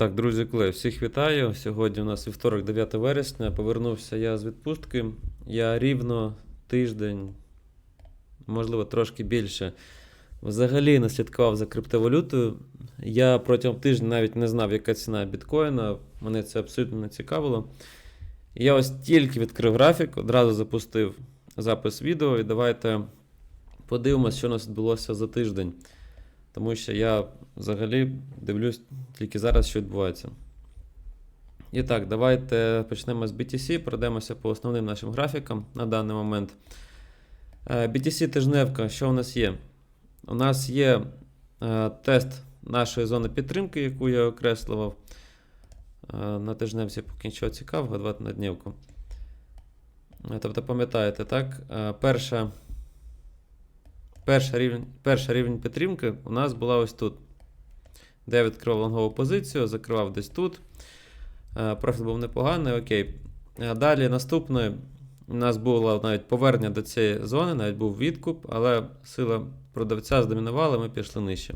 Так, друзі, колеги, всіх вітаю. Сьогодні у нас вівторок, 9 вересня. Повернувся я з відпустки. Я рівно тиждень, можливо, трошки більше. Взагалі не слідкував за криптовалютою. Я протягом тижня навіть не знав, яка ціна біткоїна. Мене це абсолютно не цікавило. Я ось тільки відкрив графік, одразу запустив запис відео, і давайте подивимося, що у нас відбулося за тиждень. Тому що я взагалі дивлюсь тільки зараз, що відбувається. І так, давайте почнемо з BTC, пройдемося по основним нашим графікам на даний момент. Е, BTC тижневка, що у нас є? У нас є е, тест нашої зони підтримки, яку я окреслював. Е, на тижневці поки нічого цікавого, давайте на днівку. Тобто, пам'ятаєте, так? Перша, перша, рівень, перша рівень підтримки у нас була ось тут. Де відкривав лонгову позицію, закривав десь тут. Е, Профіт був непоганий, окей. Е, Далі наступною у нас було навіть повернення до цієї зони, навіть був відкуп, але сила продавця здомінувала, ми пішли нижче.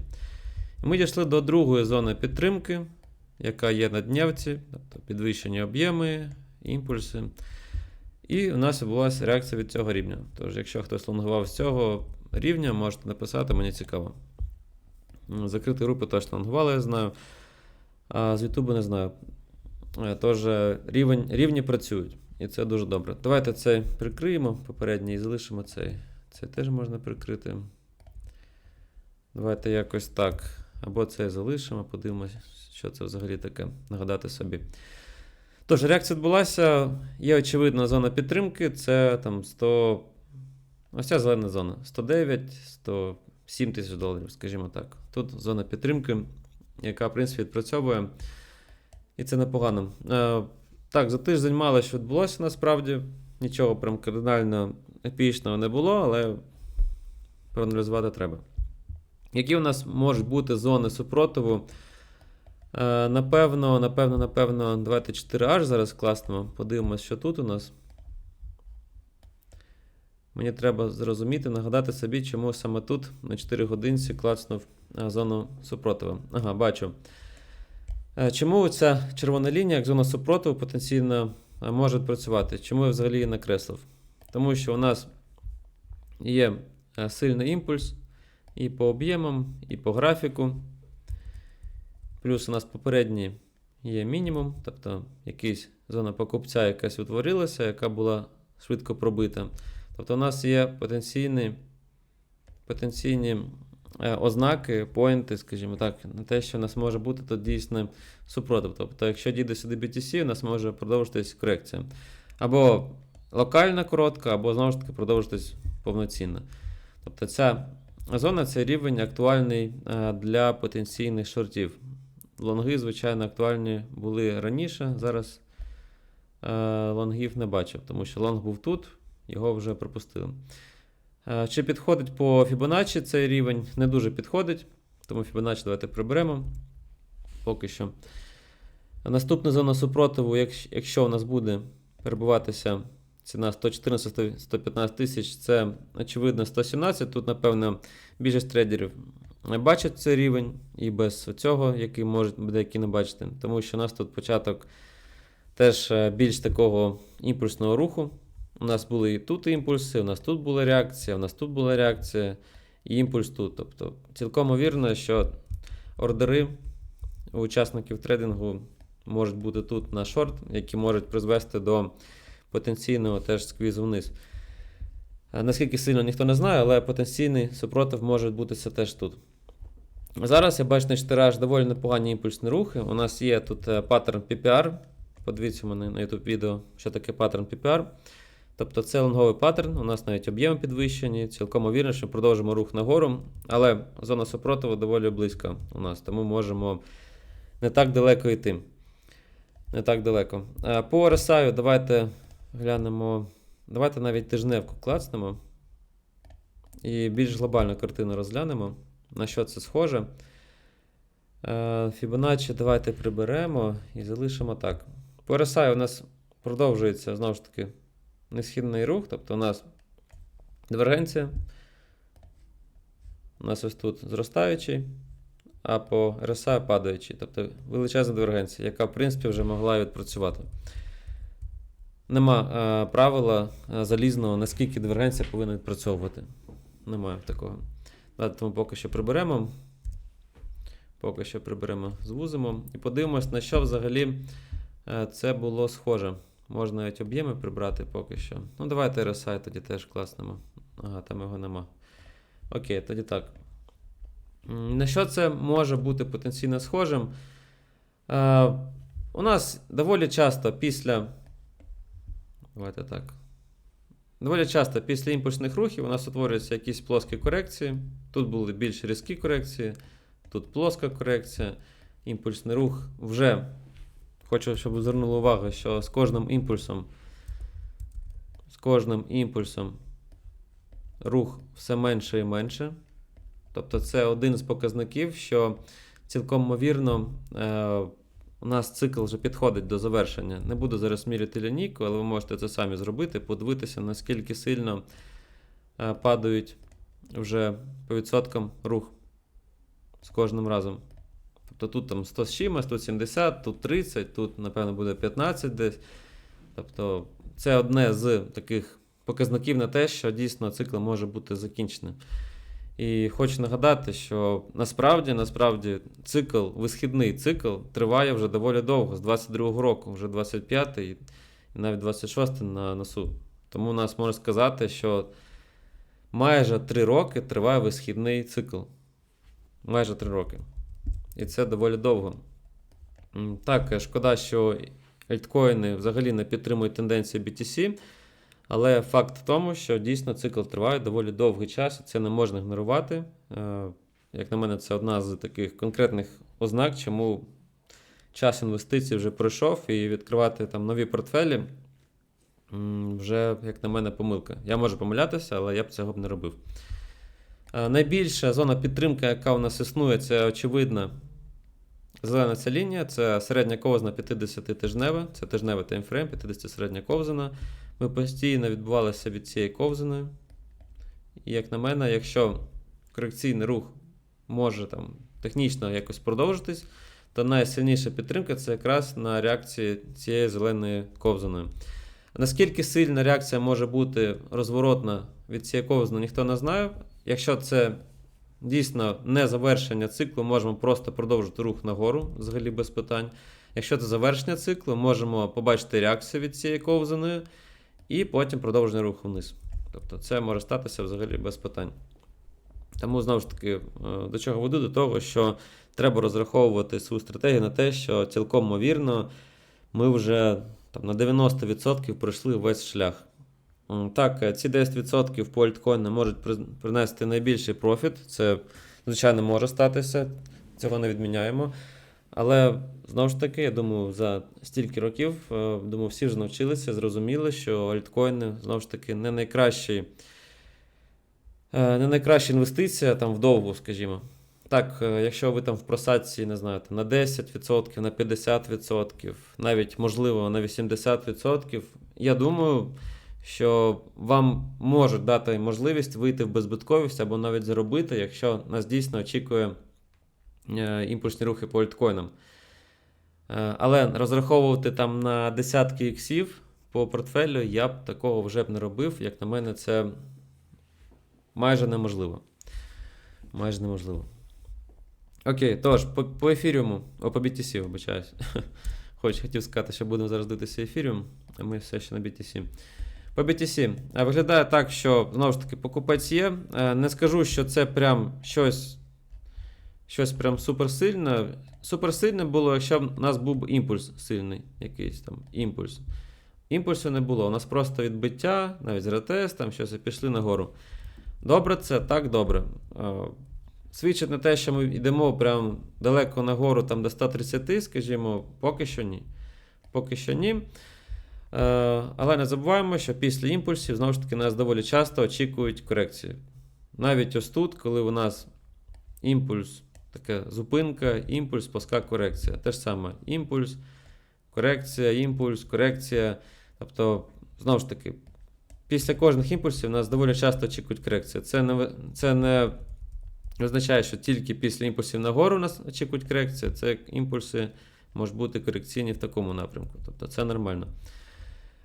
Ми дійшли до другої зони підтримки, яка є на днівці, тобто підвищені об'єми, імпульси. І у нас відбулася реакція від цього рівня. Тож, якщо хтось лонгував з цього рівня, можете написати, мені цікаво. Закриті групи точно лонгували, я знаю. А з Ютубу не знаю. Е, Тож е, рівень, рівні працюють. І це дуже добре. Давайте цей прикриємо попередній і залишимо цей. Цей теж можна прикрити. Давайте якось так. Або цей залишимо, подивимося, що це взагалі таке, нагадати собі. Тож, реакція відбулася. Є очевидна зона підтримки. Це там 100. Ось ця зелена зона. 109, 107 тисяч доларів, скажімо так. Тут зона підтримки, яка, в принципі, відпрацьовує. І це непогано. Е, так, за тиждень мало що відбулося насправді. Нічого прям кардинально епічного не було, але проаналізувати треба. Які у нас можуть бути зони супротиву? Е, напевно, напевно, напевно, давайте 4H зараз класнемо. Подивимось, що тут у нас. Мені треба зрозуміти, нагадати собі, чому саме тут на 4 годинці клацнув е, зону супротиву. Ага, бачу. Е, Чому ця червона лінія, як зона супротиву, потенційно е, може працювати? Чому я взагалі її накреслив? Тому що у нас є сильний імпульс і по об'ємам, і по графіку. Плюс у нас попередній є мінімум, тобто якась зона покупця якась утворилася, яка була швидко пробита. Тобто у нас є потенційні, потенційні е, ознаки, поінти, скажімо так, на те, що у нас може бути тут дійсно супротив. Тобто, якщо дійде сюди BTC, у нас може продовжитись корекція. Або локальна коротка, або знову ж таки продовжитись повноцінно. Тобто ця зона це рівень актуальний е, для потенційних шортів. Лонги, звичайно, актуальні були раніше. Зараз е, лонгів не бачив, тому що лонг був тут, його вже пропустили. Е, Чи підходить по Fibonacci цей рівень? Не дуже підходить, тому Fibonacci давайте приберемо поки що. Наступна зона супротиву, якщо, у нас буде перебуватися ціна 114-115 тисяч, це очевидно 117. Тут, напевно, більшість трейдерів бачать цей рівень і без цього, який можуть деякі не бачити. Тому що у нас тут початок теж е, більш такого імпульсного руху. У нас були і тут імпульси, у нас тут була реакція, у нас тут була реакція, і імпульс тут. Тобто, цілком вірно, що ордери у учасників трейдингу можуть бути тут на шорт, які можуть призвести до потенційного теж сквізу вниз. Наскільки сильно ніхто не знає, але потенційний супротив може бутися теж тут. Зараз я бачу на 4H доволі непогані імпульсні рухи. У нас є тут е, паттерн PPR. Подивіться мене на YouTube відео, що таке паттерн PPR. Тобто це лонговий паттерн, у нас навіть об'єми підвищені, цілком вірно, що продовжимо рух нагору, але зона супротиву доволі близька у нас, тому можемо не так далеко йти. Не так далеко. Е, По RSI давайте глянемо. Давайте навіть тижневку клацнемо. І більш глобальну картину розглянемо, на що це схоже. Е, Fibonacci давайте приберемо і залишимо так. По RSI у нас продовжується знову ж таки несхідний рух, тобто у нас дивергенція. У нас ось тут зростаючий а по RSI падаючий. Тобто величезна дивергенція, яка, в принципі, вже могла відпрацювати. Нема е, правила е, залізного, наскільки дивергенція повинна відпрацьовувати. Немає такого. Тому поки що приберемо. Поки що приберемо, звузимо. І подивимось, на що взагалі е, це було схоже. Можна навіть об'єми прибрати поки що. Ну, давайте RSI тоді теж класнемо. Ага, там його нема. Окей, тоді так. На що це може бути потенційно схожим? Е, у нас доволі часто після. Давайте так. Доволі часто після імпульсних рухів у нас утворюються якісь плоскі корекції. Тут були більш різкі корекції, тут плоска корекція. Імпульсний рух вже хочу, щоб ви звернули увагу, що з кожним імпульсом, з кожним імпульсом рух все менше і менше. Тобто це один з показників, що цілком ймовірно е, у нас цикл вже підходить до завершення. Не буду зараз міряти лінійку, але ви можете це самі зробити, подивитися, наскільки сильно е, падають вже по відсоткам рух з кожним разом. Тобто тут там 100 з чимось, тут 70, тут 30, тут, напевно, буде 15 десь. Тобто це одне з таких показників на те, що дійсно цикл може бути закінченим. І хочу нагадати, що насправді, насправді, цикл, висхідний цикл триває вже доволі довго, з 22-го року, вже 25-й і навіть 26-й на носу. Тому нас можна сказати, що майже 3 роки триває висхідний цикл. Майже 3 роки. І це доволі довго. Так, е, шкода, що альткоїни взагалі не підтримують тенденції BTC. Але факт в тому, що дійсно цикл триває доволі довгий час, і це не можна ігнорувати. Е, Як на мене, це одна з таких конкретних ознак, чому час інвестицій вже пройшов, і відкривати там нові портфелі вже, як на мене, помилка. Я можу помилятися, але я б цього б не робив. Е, Найбільша зона підтримки, яка у нас існує, це очевидно. Зелена ця лінія це середня ковзана 50 тижнева, це тижневий таймфрейм, 50 середня ковзана. Ми постійно відбувалися від цієї ковзани. І, як на мене, якщо корекційний рух може там технічно якось продовжитись, то найсильніша підтримка це якраз на реакції цієї зеленої ковзаної. Наскільки сильна реакція може бути розворотна від цієї ковзани, ніхто не знає. Якщо це дійсно не завершення циклу, можемо просто продовжити рух нагору, взагалі без питань. Якщо це завершення циклу, можемо побачити реакцію від цієї ковзаної і потім продовження руху вниз. Тобто це може статися взагалі без питань. Тому, знову ж таки, е, до чого веду? До того, що треба розраховувати свою стратегію на те, що цілком ймовірно, ми вже там, на 90% пройшли весь шлях. Так, е, ці 10% по альткоїну можуть принести найбільший профіт. Це, звичайно, може статися, цього не відміняємо. Але знову ж таки, я думаю, за стільки років, е, думаю, всі вже навчилися, зрозуміли, що альткоїни знову ж таки не найкращі, е, не найкраща інвестиція там вдовгу, скажімо. Так, якщо ви там в просадці, не знаю, на 10%, на 50%, навіть можливо на 80%, я думаю, що вам можуть дати можливість вийти в беззбитковість або навіть заробити, якщо нас дійсно очікує е, імпульсні рухи по альткоїнам. Е, Але розраховувати там на десятки іксів по портфелю я б такого вже б не робив. Як на мене, це майже неможливо. Майже неможливо. Окей, тож, по, по ефіріуму, о, по BTC, вибачаюсь. Хоч хотів сказати, що будемо зараз дивитися ефіріум, а ми все ще на BTC. По BTC. Е, Виглядає так, що знову ж таки покупець є. Е, Не скажу, що це прям щось щось прям суперсильне. Суперсильне було, якщо у нас був імпульс сильний, якийсь там імпульс. Імпульсу не було. У нас просто відбиття, навіть з ретест, там щось і пішли нагору. Добре, це так добре. Е, Свідчить на те, що ми йдемо прям далеко нагору, там до 130, скажімо, поки що ні. Поки що ні. Е, Але не забуваємо, що після імпульсів знову ж таки нас доволі часто очікують корекції. Навіть ось тут, коли у нас імпульс, така зупинка, імпульс, плоска корекція. Те ж саме імпульс, корекція, імпульс, корекція. Тобто, знову ж таки, після кожних імпульсів нас доволі часто очікують корекції. Це не, це не означає, що тільки після імпульсів нагору нас очікують корекція. Це імпульси можуть бути корекційні в такому напрямку. Тобто це нормально.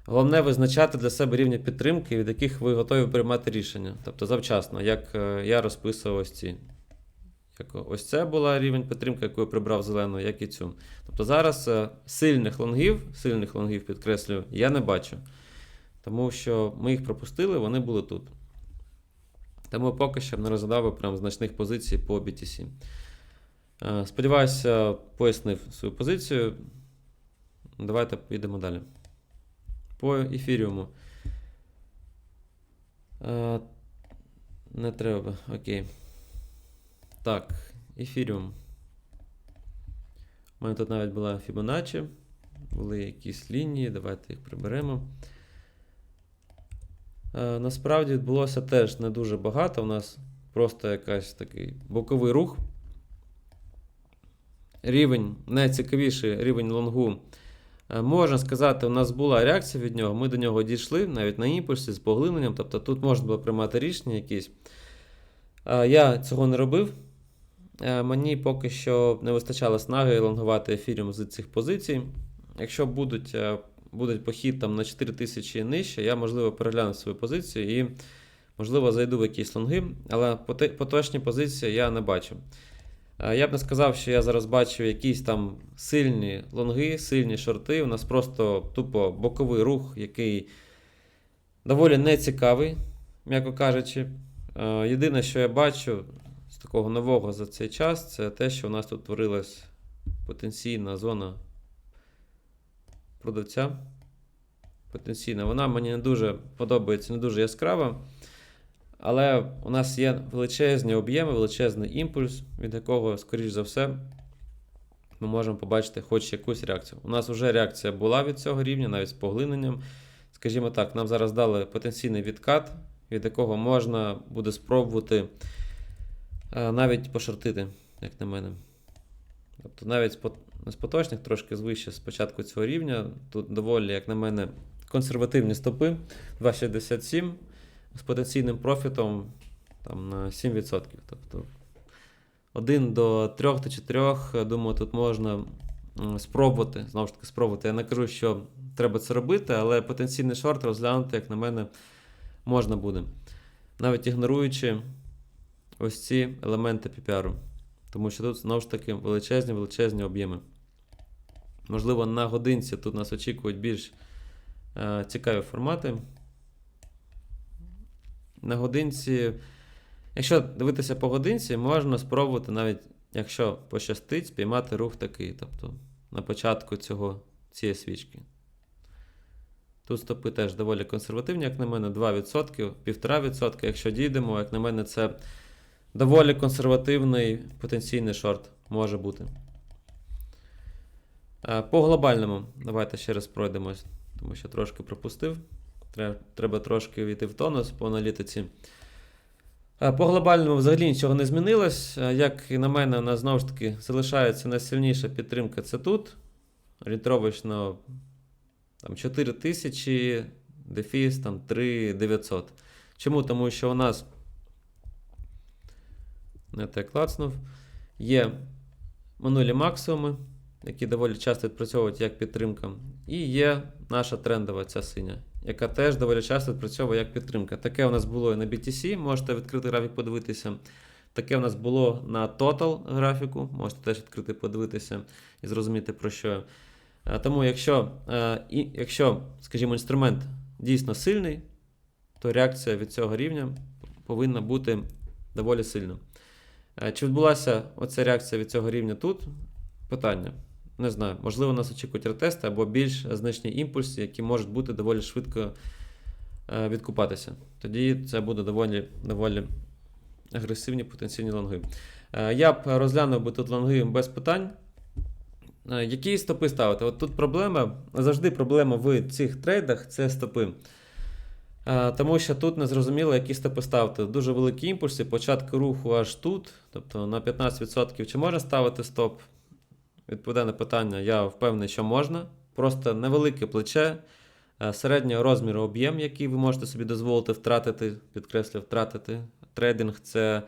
Головне визначати для себе рівні підтримки, від яких ви готові приймати рішення. Тобто завчасно, як е, я розписував ось ці. Як ось це була рівень підтримки, яку я прибрав зелену, як і цю. Тобто зараз е, сильних лонгів, сильних лонгів підкреслюю, я не бачу. Тому що ми їх пропустили, вони були тут. Тому поки що не розглядав прям значних позицій по BTC. Е, Сподіваюся, пояснив свою позицію. Давайте підемо далі. По ефіріуму. Е, Не треба. Окей. Так, ефіріум. У мене тут навіть була Fibonacci. Були якісь лінії, давайте їх приберемо. Е, Насправді відбулося теж не дуже багато. У нас просто якийсь такий боковий рух. Рівень, найцікавіший рівень лонгу. Е, Можна сказати, у нас була реакція від нього. Ми до нього дійшли навіть на імпульсі з поглиненням. Тобто тут можна було приймати рішення якісь. Е, Я цього не робив. Е, Мені поки що не вистачало снаги лонгувати ефіріум з цих позицій. Якщо будуть, будуть похід там на 4000 нижче, я, можливо, перегляну свою позицію і, можливо, зайду в якісь лонги, але поточні позиції я не бачу. Е, Я б не сказав, що я зараз бачу якісь там сильні лонги, сильні шорти. У нас просто тупо боковий рух, який доволі нецікавий, м'яко кажучи. Е, Єдине, що я бачу з такого нового за цей час, це те, що у нас тут творилась потенційна зона продавця. Потенційна. Вона мені не дуже подобається, не дуже яскрава. Але у нас є величезні об'єми, величезний імпульс, від якого, скоріш за все, ми можемо побачити хоч якусь реакцію. У нас вже реакція була від цього рівня, навіть з поглиненням. Скажімо так, нам зараз дали потенційний відкат, від якого можна буде спробувати е, навіть пошортити, як на мене. Тобто навіть з поточних трошки звище з початку цього рівня. Тут доволі, як на мене, консервативні стопи 2,67 з потенційним профітом там, на 7%. Тобто 1 до 3 та 4, думаю, тут можна спробувати. Знову ж таки, спробувати. Я не кажу, що треба це робити, але потенційний шорт розглянути, як на мене, можна буде. Навіть ігноруючи ось ці елементи PPR. Тому що тут знову ж таки величезні величезні об'єми. Можливо, на годинці тут нас очікують більш е, цікаві формати. На годинці, якщо дивитися по годинці, можна спробувати навіть, якщо пощастить, спіймати рух такий. Тобто на початку цього, цієї свічки. Тут стопи теж доволі консервативні, як на мене, 2%, 1,5%. Якщо дійдемо, як на мене, це доволі консервативний потенційний шорт може бути. Е, По глобальному, давайте ще раз пройдемось, тому що трошки пропустив. Тре- Треба трошки війти в тонус по аналітиці. Е, По глобальному взагалі нічого не змінилось. Е, Як і на мене, у нас знову ж таки залишається найсильніша підтримка це тут. Орієнтовочно там 4 тисячі, дефіс там 3 900. Чому? Тому що у нас не те клацнув. Є минулі максимуми, які доволі часто відпрацьовують як підтримка. І є наша трендова ця синя, яка теж доволі часто відпрацьовує як підтримка. Таке у нас було і на BTC, можете відкрити графік подивитися. Таке у нас було на Total графіку, можете теж відкрити подивитися і зрозуміти про що. Е, Тому, якщо, е, якщо, скажімо, інструмент дійсно сильний, то реакція від цього рівня повинна бути доволі сильна. Е, Чи відбулася оця реакція від цього рівня тут? Питання. Не знаю. Можливо, нас очікують ретести або більш значні імпульси, які можуть бути доволі швидко е, відкупатися. Тоді це буде доволі, доволі агресивні потенційні лонги. Е, Я б розглянув би тут лонги без питань. Е, Які стопи ставити? От тут проблема, завжди проблема в цих трейдах це стопи. Тому що тут не зрозуміло, які стопи ставити. Дуже великі імпульси, початку руху аж тут, тобто на 15%. Чи можна ставити стоп? Відповідає на питання, я впевнений, що можна. Просто невелике плече, е, середнього розміру об'єм, який ви можете собі дозволити втратити, підкреслю, втратити. Трейдинг це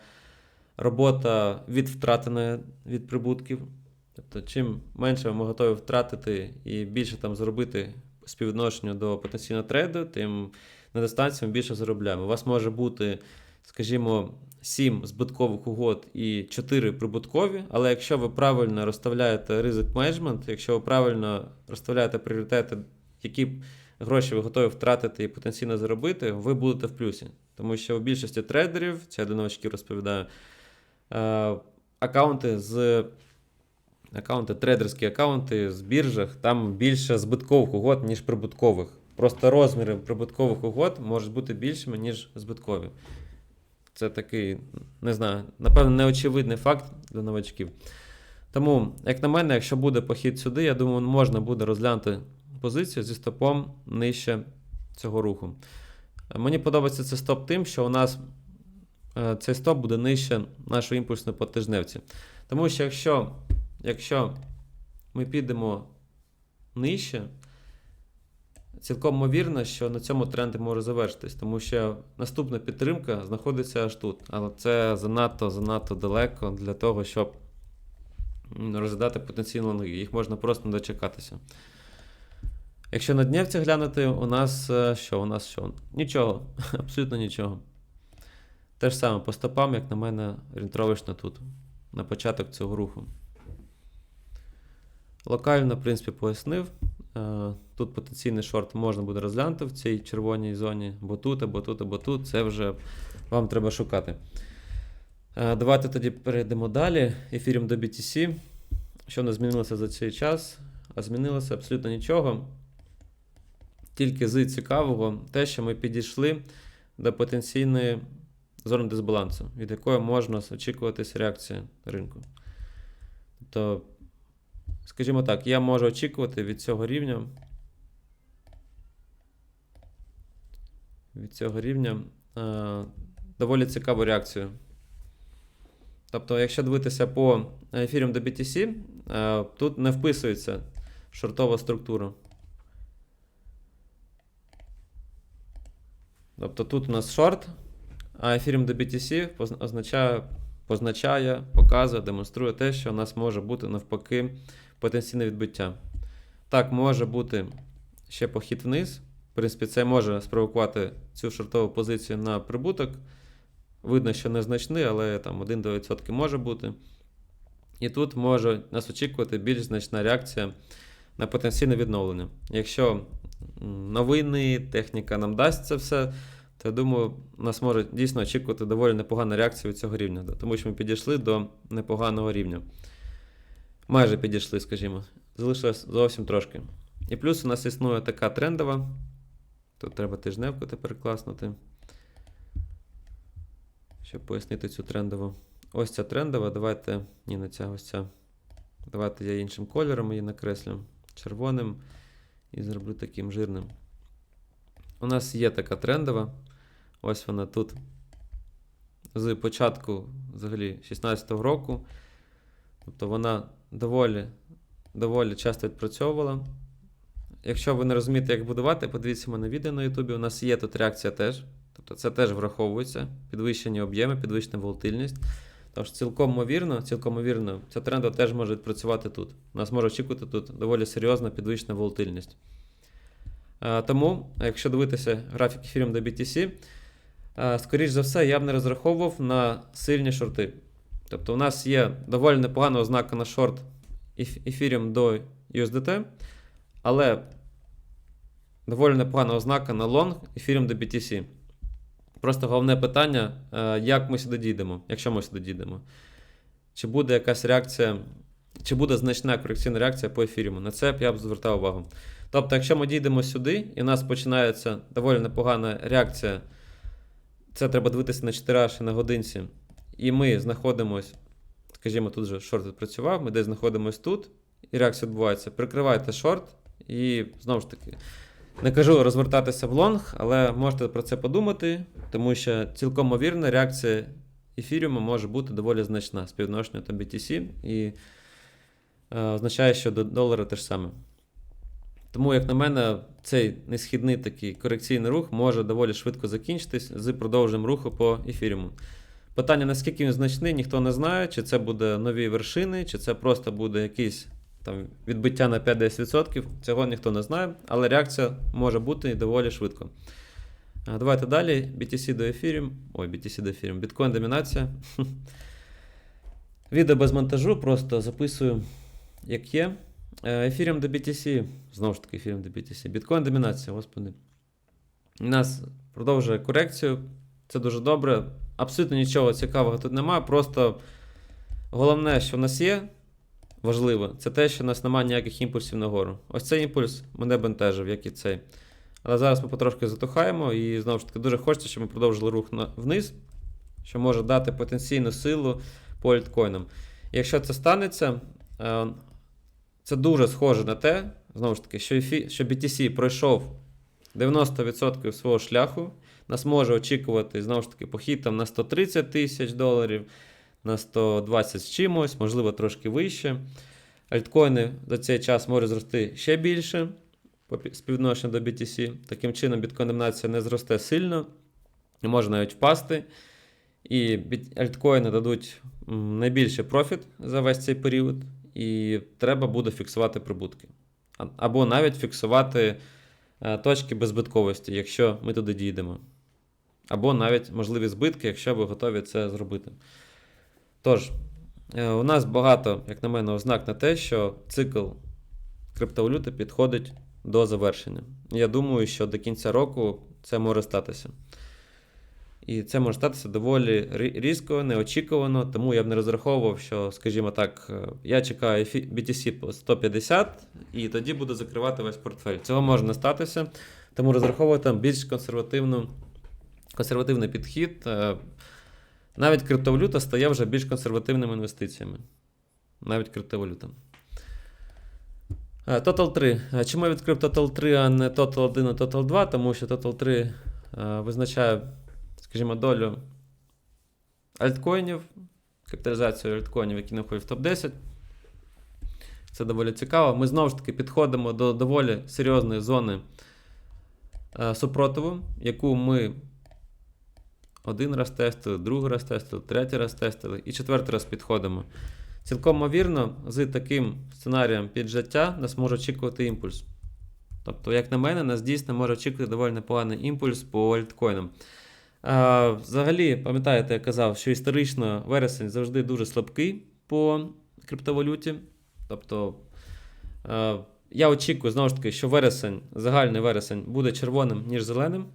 робота від втратеної від прибутків. Тобто, чим менше ми готові втратити і більше там заробити співвідношенню до потенційного трейду, тим на дистанції ми більше заробляємо. У вас може бути, скажімо, 7 збиткових угод і 4 прибуткові, але якщо ви правильно розставляєте ризик менеджмент, якщо ви правильно розставляєте пріоритети, які гроші ви готові втратити і потенційно заробити, ви будете в плюсі. Тому що у більшості трейдерів, це я для новачків розповідаю, е, аккаунти з аккаунти, трейдерські аккаунти з біржах, там більше збиткових угод, ніж прибуткових. Просто розміри прибуткових угод можуть бути більшими, ніж збиткові. Це такий, не знаю, напевно, неочевидний факт для новачків. Тому, як на мене, якщо буде похід сюди, я думаю, можна буде розглянути позицію зі стопом нижче цього руху. Мені подобається цей стоп тим, що у нас е, цей стоп буде нижче нашої імпульсної потижневці. Тому що якщо, якщо ми підемо нижче, цілком ймовірно, що на цьому тренд може завершитись, тому що наступна підтримка знаходиться аж тут. Але це занадто занадто далеко для того, щоб розглядати потенційні лонги. Їх можна просто не дочекатися. Якщо на днівці глянути, у нас е, що? У нас що? Нічого, абсолютно нічого. Те ж саме по стопам, як на мене, орієнтовочно тут, на початок цього руху. Локально, в принципі, пояснив. Е, Тут потенційний шорт можна буде розглянути в цій червоній зоні, бо тут, або тут, або тут. Це вже вам треба шукати. Е, Давайте тоді перейдемо далі. Ефірім до BTC. Що не змінилося за цей час? А змінилося абсолютно нічого. Тільки з цікавого, те, що ми підійшли до потенційної зони дисбалансу, від якої можна очікуватися реакція ринку. Тобто, скажімо так, я можу очікувати від цього рівня. Від цього рівня е, доволі цікаву реакцію. Тобто, якщо дивитися по ефірам до BTC, е, тут не вписується шортова структура. Тобто тут у нас шорт, а ефірім до BTC поз- означає, позначає, показує, демонструє те, що у нас може бути навпаки потенційне відбиття. Так, може бути ще похід вниз. В принципі, це може спровокувати цю шортову позицію на прибуток. Видно, що незначний, але там 1-2% може бути. І тут може нас очікувати більш значна реакція на потенційне відновлення. Якщо новини, техніка нам дасть це все, то я думаю, нас може дійсно очікувати доволі непогана реакція від цього рівня, тому що ми підійшли до непоганого рівня. Майже підійшли, скажімо. Залишилось зовсім трошки. І плюс у нас існує така трендова. Тут треба тижневку тепер класнути. Щоб пояснити цю трендову. Ось ця трендова. Давайте. Ні, не ця ось ця. Давайте я іншим кольором її накреслю. Червоним. І зроблю таким жирним. У нас є така трендова. Ось вона тут. З початку взагалі 16-го року. Тобто вона доволі, доволі часто відпрацьовувала. Якщо ви не розумієте, як будувати, подивіться мене відео на Ютубі. У нас є тут реакція теж. Тобто це теж враховується. Підвищені об'єми, підвищена волатильність. Тож цілком ймовірно, цілком ймовірно, ця тренда теж може відпрацювати тут. У Нас може очікувати тут доволі серйозна підвищена волатильність. Е, Тому, якщо дивитися графік ефіром до BTC, е, скоріш за все, я б не розраховував на сильні шорти. Тобто, у нас є доволі непогана ознака на шорт еф- ефіріум до USDT, але доволі непогана ознака на лонг ефіріум до BTC. Просто головне питання, е, як ми сюди дійдемо, якщо ми сюди дійдемо. Чи буде якась реакція, чи буде значна корекційна реакція по ефіріуму? На це я б звертав увагу. Тобто, якщо ми дійдемо сюди, і у нас починається доволі непогана реакція, це треба дивитися на 4 аж і на годинці. І ми знаходимось, скажімо, тут же шорт відпрацював, ми десь знаходимось тут, і реакція відбувається. Прикривайте шорт, і знову ж таки, не кажу розвертатися в лонг, але можете про це подумати, тому що цілком ймовірна реакція ефіріуму може бути доволі значна з співвідношення до BTC, і е, означає, що до долара те ж саме. Тому, як на мене, цей несхідний такий корекційний рух може доволі швидко закінчитись з продовженням руху по ефіріуму. Питання, наскільки він значний, ніхто не знає, чи це буде нові вершини, чи це просто буде якийсь там відбиття на 5-10%. Цього ніхто не знає, але реакція може бути і доволі швидко. А, Давайте далі. BTC до Ethereum. Ой, BTC до Ethereum. Біткоін домінація. Відео без монтажу, просто записую, як є. Е, Ethereum до BTC. Знову ж таки, Ethereum до BTC. Біткоін домінація, господи. У нас продовжує корекцію. Це дуже добре. Абсолютно нічого цікавого тут немає. Просто головне, що в нас є, важливо, це те, що в нас немає ніяких імпульсів нагору. Ось цей імпульс мене бентежив, як і цей. Але зараз ми потрошки затухаємо, і знову ж таки дуже хочеться, щоб ми продовжили рух вниз, що може дати потенційну силу по альткоїнам. Якщо це станеться, е, це дуже схоже на те, знову ж таки, що BTC пройшов 90% свого шляху. Нас може очікувати знову ж таки похід там на 130 тисяч доларів, на 120 з чимось, можливо, трошки вище. Альткоїни за цей час можуть зрости ще більше по пі- співвідношенню до BTC. Таким чином, біткондемнація не зросте сильно, може навіть впасти. І альткоїни дадуть найбільший профіт за весь цей період, і треба буде фіксувати прибутки. Або навіть фіксувати е, точки беззбитковості, якщо ми туди дійдемо. Або навіть можливі збитки, якщо ви готові це зробити. Тож, е, у нас багато, як на мене, ознак на те, що цикл криптовалюти підходить до завершення. Я думаю, що до кінця року це може статися. І це може статися доволі різко, неочікувано, тому я б не розраховував, що, скажімо так, е, я чекаю BTC по 150 і тоді буду закривати весь портфель. Цього може не статися, тому розраховую там більш консервативну, консервативний підхід. Е, Навіть криптовалюта стає вже більш консервативними інвестиціями. Навіть криптовалюта. Е, Total 3. Е, Чому я відкрив Total 3, а не Total 1 і Total 2? Тому що Total 3 е, визначає, скажімо, долю альткоїнів, капіталізацію альткоїнів, які не входять в топ-10. Це доволі цікаво. Ми знову ж таки підходимо до доволі серйозної зони супротиву, яку ми один раз тестили, другий раз тестили, третій раз тестили і четвертий раз підходимо. Цілком ймовірно, з таким сценарієм піджаття нас може очікувати імпульс. Тобто, як на мене, нас дійсно може очікувати доволі непоганий імпульс по альткоїнам. А, взагалі, пам'ятаєте, я казав, що історично вересень завжди дуже слабкий по криптовалюті. Тобто, а, я очікую знову ж таки, що вересень, загальний вересень буде червоним, ніж зеленим.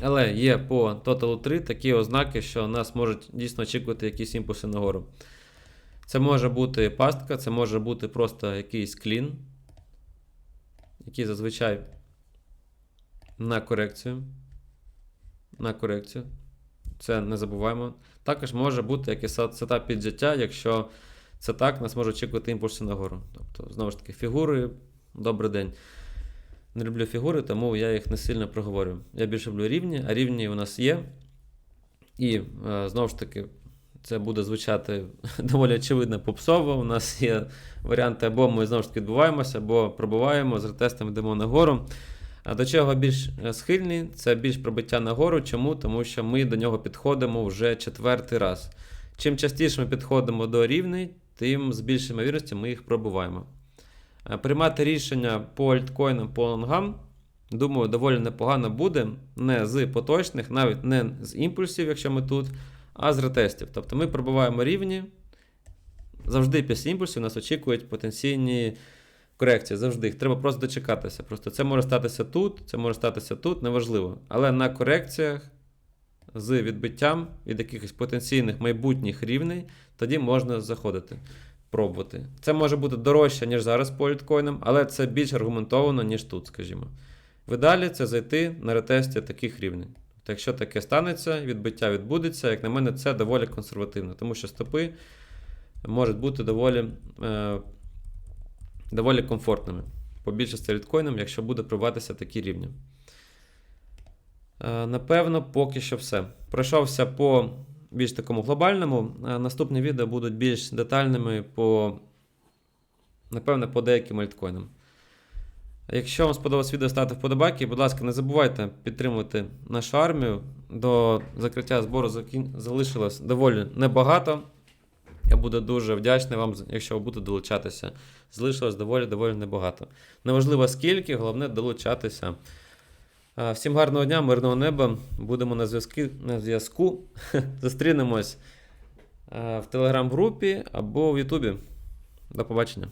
Але є по Total 3 такі ознаки, що нас можуть дійсно очікувати якісь імпульси нагору. Це може бути пастка, це може бути просто якийсь клін, який зазвичай на корекцію. На корекцію. Це не забуваємо. Також може бути якийсь сет- сетап піджиття, якщо це так, нас може очікувати імпульси нагору. Тобто, знову ж таки, фігури, добрий день. Не люблю фігури, тому я їх не сильно проговорю. Я більше люблю рівні, а рівні у нас є. І е, знову ж таки, це буде звучати доволі очевидно попсово. У нас є варіанти, або ми знову ж таки відбуваємося, або пробуваємо, з ретестом йдемо нагору. А до чого більш е, схильні, це більш пробиття нагору. Чому? Тому що ми до нього підходимо вже четвертий раз. Чим частіше ми підходимо до рівней, тим з більшою ймовірністю ми їх пробуваємо. Е, Приймати рішення по альткоїнам, по лонгам, думаю, доволі непогано буде. Не з поточних, навіть не з імпульсів, якщо ми тут, а з ретестів. Тобто ми пробуваємо рівні. Завжди після імпульсів нас очікують потенційні корекції. Завжди. Їх треба просто дочекатися. Просто це може статися тут, це може статися тут, неважливо. Але на корекціях з відбиттям від якихось потенційних майбутніх рівней, тоді можна заходити пробувати. Це може бути дорожче, ніж зараз по альткоїнам, але це більш аргументовано, ніж тут, скажімо. В ідеалі це зайти на ретесті таких рівней. Тобто, якщо таке станеться, відбиття відбудеться, як на мене, це доволі консервативно, тому що стопи можуть бути доволі, е, доволі комфортними по більшості альткоїнам, якщо буде пробуватися такі рівні. Е, Напевно, поки що все. Пройшовся по більш такому глобальному. Е, Наступні відео будуть більш детальними по, напевно, по деяким альткоїнам. Якщо вам сподобалось відео, ставте вподобайки. Будь ласка, не забувайте підтримувати нашу армію. До закриття збору залишилось доволі небагато. Я буду дуже вдячний вам, якщо ви будете долучатися. Залишилось доволі доволі небагато. Неважливо скільки, головне долучатися. Всім гарного дня, мирного неба. Будемо на зв'язку. На зв'язку. Зустрінемось в телеграм-групі або в Ютубі. До побачення.